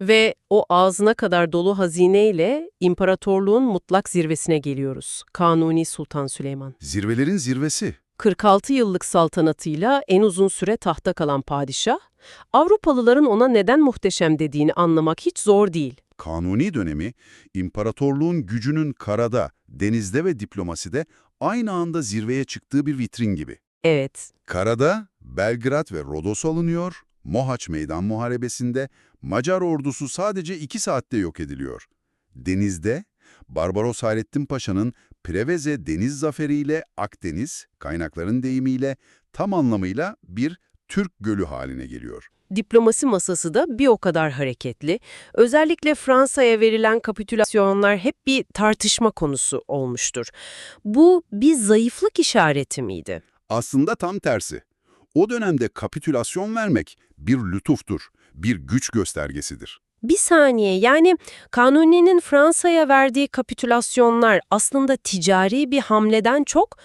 Ve o ağzına kadar dolu hazineyle imparatorluğun mutlak zirvesine geliyoruz. Kanuni Sultan Süleyman. Zirvelerin zirvesi. 46 yıllık saltanatıyla en uzun süre tahta kalan padişah, Avrupalıların ona neden muhteşem dediğini anlamak hiç zor değil. Kanuni dönemi, imparatorluğun gücünün karada, denizde ve diplomaside aynı anda zirveye çıktığı bir vitrin gibi. Evet, Karada Belgrad ve Rodos alınıyor, Mohaç Meydan Muharebesi'nde Macar ordusu sadece iki saatte yok ediliyor. Denizde, Barbaros Hayrettin Paşa'nın Preveze deniz zaferiyle Akdeniz, kaynakların deyimiyle tam anlamıyla bir Türk gölü haline geliyor. diplomasi masası da bir o kadar hareketli. Özellikle Fransa'ya verilen kapitülasyonlar hep bir tartışma konusu olmuştur. Bu bir zayıflık işareti miydi? Aslında tam tersi. O dönemde kapitülasyon vermek bir lütuftur, bir güç göstergesidir. Bir saniye yani Kanuni'nin Fransa'ya verdiği kapitülasyonlar aslında ticari bir hamleden çok